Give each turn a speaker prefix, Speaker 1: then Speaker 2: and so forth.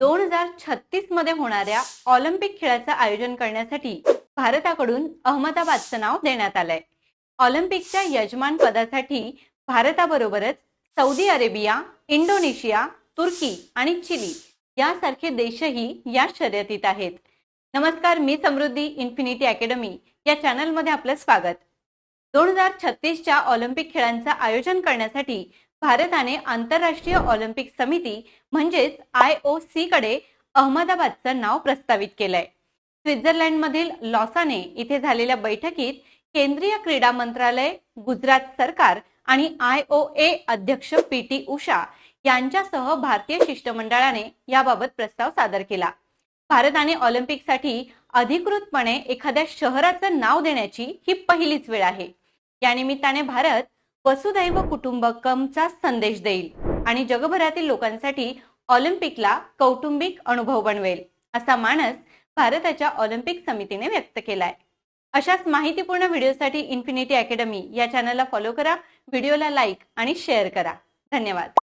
Speaker 1: दोन हजार छत्तीसमध्ये होणाऱ्या ऑलिम्पिक खेळाचं आयोजन करण्यासाठी भारताकडून अहमदाबादचं नाव देण्यात आलंय. ऑलिम्पिकच्या यजमान पदासाठी भारताबरोबरच सौदी अरेबिया इंडोनेशिया तुर्की आणि चिली यासारखे देशही या शर्यतीत आहेत. नमस्कार मी समृद्धी इन्फिनिटी अकॅडमी या चॅनलमध्ये आपलं स्वागत. दोन हजार छत्तीसच्या ऑलिम्पिक खेळांचं आयोजन करण्यासाठी भारताने आंतरराष्ट्रीय ऑलिम्पिक समिती म्हणजेच आय ओ सी कडे अहमदाबादचं नाव प्रस्तावित केलंय. स्वित्झर्लंडमधील लॉसाने इथे झालेल्या बैठकीत केंद्रीय क्रीडा मंत्रालय गुजरात सरकार आणि आय ओ ए अध्यक्ष पी टी उषा यांच्यासह भारतीय शिष्टमंडळाने याबाबत प्रस्ताव सादर केला. भारताने ऑलिम्पिकसाठी अधिकृतपणे एखाद्या शहराचं नाव देण्याची ही पहिलीच वेळ आहे. या निमित्ताने भारत वसुदैव कुटुंबकमचा संदेश देईल आणि जगभरातील लोकांसाठी ऑलिम्पिकला कौटुंबिक अनुभव बनवेल असा मानस भारताच्या ऑलिम्पिक समितीने व्यक्त केलाय. अशाच माहितीपूर्ण व्हिडिओसाठी इन्फिनिटी अकॅडमी या चॅनलला फॉलो करा व्हिडिओला लाईक आणि शेअर करा. धन्यवाद.